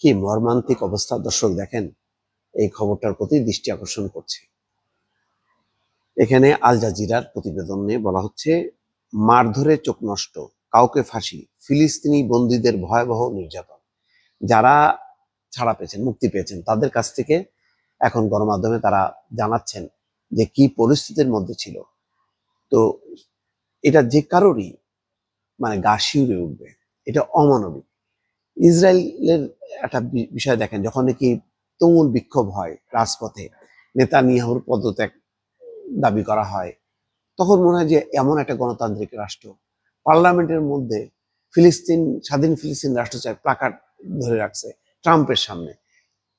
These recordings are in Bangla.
কি মর্মান্তিক অবস্থা? দর্শক দেখেন, এই খবরটার প্রতি দৃষ্টি আকর্ষণ করছে। এখানে আল জাজিরার প্রতিবেদনে বলা হচ্ছে মারধরে চোখ নষ্ট, কাউকে ফাঁসি, ফিলিস্তিনি বন্দীদের ভয়াবহ নির্যাতন। যারা ছাড়া পেয়েছেন, মুক্তি পেয়েছেন, তাদের কাছ থেকে এখন গণমাধ্যমে তারা জানাচ্ছেন যে কি পরিস্থিতির মধ্যে ছিল। তো এটা যে কারোরই মানে গা শিউরে উঠবে, এটা অমানবিক। ইসরায়েলের একটা বিষয় দেখেন, যখন নাকি তুমুল বিক্ষোভ হয় রাজপথে নেতা নিয়াহুর পদত্যাগ দাবি করা হয়, তখন মনে হয় যে এমন একটা গণতান্ত্রিক রাষ্ট্র। পার্লামেন্টের মধ্যে ফিলিস্তিন, স্বাধীন ফিলিস্তিন রাষ্ট্র চায় প্লাকার্ড ধরে রাখছে ট্রাম্পের সামনে,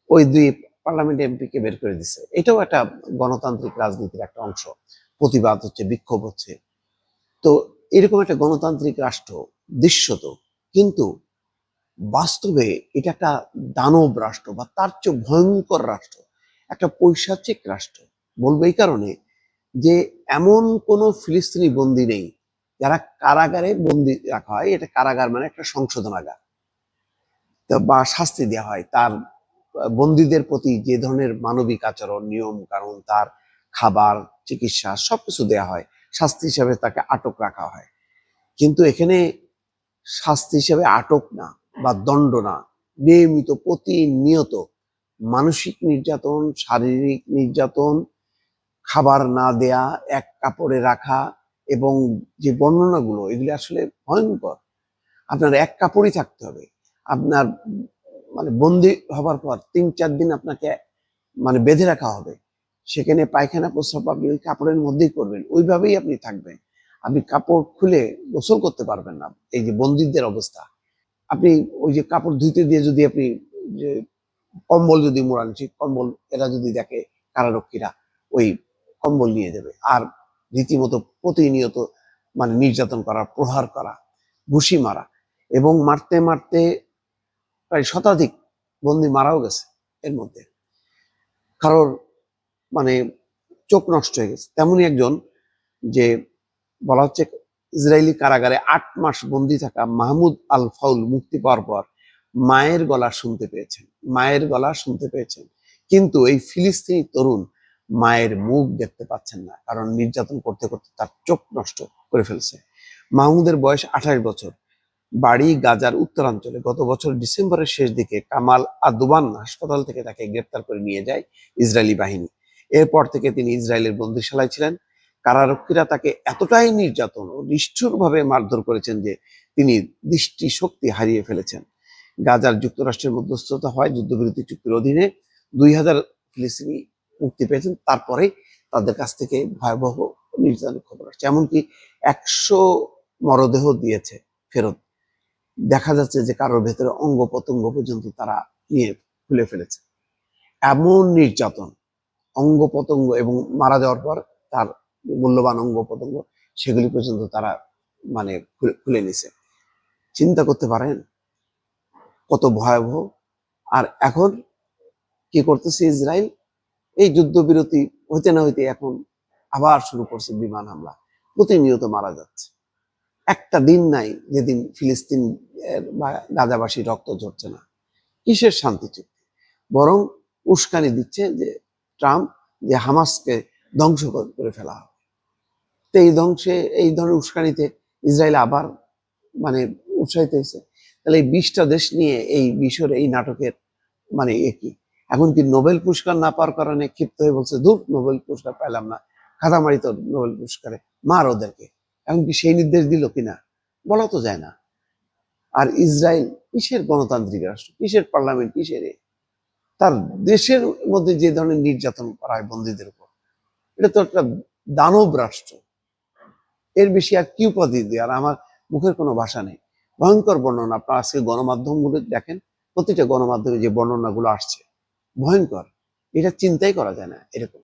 ওই দুই পার্লামেন্ট এমপিকে বের করে দিছে। এটাও একটা গণতান্ত্রিক রাজনীতির একটা অংশ। প্রতিবাদ হচ্ছে, বিক্ষোভ হচ্ছে। তো এরকম একটা গণতান্ত্রিক রাষ্ট্র, দৃশ্যত, কিন্তু বাস্তবে এটা একটা দানব রাষ্ট্র বা তার চেয়ে ভয়ঙ্কর রাষ্ট্র, একটা পৈশাচিক রাষ্ট্র। বলব এই কারণে যে এমন কোন ফিলিস্তিনি বন্দি নেই, যারা কারাগারে বন্দি রাখা হয়, এটা কারাগার মানে একটা সংশোধনাগার। বা শাস্তি দেওয়া হয় তার, বন্দীদের প্রতি যে ধরনের মানবিক আচরণ, নিয়ম কারণ তার খাবার, চিকিৎসা সবকিছু দেওয়া হয়। শাস্তি হিসাবে তাকে আটক রাখা হয়। কিন্তু এখানে শাস্তি হিসাবে আটক না। বা দণ্ড না, নিয়মিত, প্রতিনিয়ত মানসিক নির্যাতন, শারীরিক নির্যাতন, খাবার না দেয়া, এক কাপড়ে রাখা এবং যে বর্ণনাগুলো, এগুলি আসলে ভয়ঙ্কর। আপনার এক কাপড়ই থাকতে হবে। আপনার মানে বন্দি হবার পর তিন, চার দিন আপনাকে মানে বেঁধে রাখা হবে। সেখানে পায়খানা প্রস্রাব আপনি ওই কাপড়ের মধ্যেই করবেন। ওইভাবেই আপনি থাকবেন। আপনি কাপড় খুলে গোসল করতে পারবেন না। এই যে বন্দীদের অবস্থা। আপনি ওই যে কাপড় ধুইতে দিয়ে যদি আপনি যে কম্বল যদি মোড়ান, সেই কম্বল এরা যদি দেখে কারারক্ষীরা, ওই কম্বল নিয়ে যাবে। আর রীতিমতো প্রতিনিয়ত মানে নির্যাতন করা, প্রহার করা, ঘুষি মারা এবং মারতে মারতে প্রায় শতাধিক বন্দি মারাও গেছে এর মধ্যে। কারোর মানে চোখ নষ্ট হয়ে গেছে। তেমনই একজন যে বলা হচ্ছে ইসরায়েলি কারাগারে আট মাস বন্দি থাকা মাহমুদ আল ফাউল মুক্তি পাওয়ার পর মায়ের গলা শুনতে পেয়েছেন, মায়ের গলা শুনতে পেয়েছেন। কিন্তু এই ফিলিস্তিনি তরুণ মায়ের মুখ দেখতে পাচ্ছেন না, কারণ নির্যাতন করতে করতে তার চোখ নষ্ট করে ফেলছে। মাহমুদের বয়স আঠাশ বছর। বাড়ি গাজার উত্তরাঞ্চলে গত বছর ডিসেম্বরের শেষ দিকে কামাল আদুবান হাসপাতাল থেকে তাকে গ্রেপ্তার করে নিয়ে যায় ইসরায়েলি বাহিনী। এরপর থেকে তিনি ইসরায়েলের বন্দিশালায় ছিলেন। কারারক্ষীরা তাকে এতটাই নির্যাতন ও নিষ্ঠুরভাবে মারধর করেছেন যে তিনি দৃষ্টি শক্তি হারিয়ে ফেলেছেন। গাজার যুক্তরাষ্ট্রের মধ্যস্থতা হয় যুদ্ধবিরতি চুক্তির অধীনে। দুই হাজার ফিলিস্তিনি মুক্তি পেয়েছেন, তারপরে তাদের কাছ থেকে ভয়াবহ নির্যাতনের খবর আসছে। এমনকি একশো মরদেহ দিয়েছে ফেরত। দেখা যাচ্ছে যে কারোর ভেতরে অঙ্গ প্রত্যঙ্গ পর্যন্ত তারা নিয়ে খুলে ফেলেছে। এমন নির্যাতন অঙ্গ প্রত্যঙ্গ এবং মারা যাওয়ার পর তার মূল্যবান অঙ্গ প্রত্যঙ্গ, সেগুলি পর্যন্ত তারা মানে খুলে- নিছে। চিন্তা করতে পারেন, কত ভয়াবহ। আর এখন কি করতেছে ইসরায়েল? এই যুদ্ধবিরতি হইতে না হইতে এখন আবার শুরু করছে বিমান হামলা। প্রতিনিয়ত মারা যাচ্ছে। একটা দিন নাই যেদিন ফিলিস্তিন বা গাজাবাসী রক্ত ঝরছে না। কিসের শান্তি চুক্তি? বরং উস্কানি দিচ্ছে যে ট্রাম্প যে হামাসকে ধ্বংস করে ফেলা হবে তো এই ধ্বংসে, এই ধরনের উস্কানিতে ইসরায়েল আবার মানে উৎসাহিত হয়েছে। তাহলে এই বিশটা দেশ নিয়ে এই বিষয়ের এই নাটকের মানে একই এখন কি নোবেল পুরস্কার না পাওয়ার কারণে ক্ষিপ্ত হয়ে বলছে ধূপ নোবেল পুরস্কার পেলাম না। খাতামারি তো নোবেল পুরস্কারে। মার ওদেরকে। এখন কি সেই নির্দেশ দিল কিনা? বলা তো যায় না। আর ইসরায়েল কিসের গণতান্ত্রিক রাষ্ট্র? কিসের পার্লামেন্ট? কিসের তার দেশের মধ্যে যে ধরনের নির্যাতন করা হয় বন্দীদের উপর, এটা তো একটা দানব রাষ্ট্র। এর বেশি আর কি উপাধি দিয়ে? আর আমার মুখের কোনো ভাষা নেই। ভয়ঙ্কর বর্ণনা। আপনার আজকে গণমাধ্যমগুলো দেখেন, প্রতিটা গণমাধ্যমে যে বর্ণনাগুলো আসছে, ভয়ঙ্কর। এটা চিন্তাই করা যায় না, এরকম।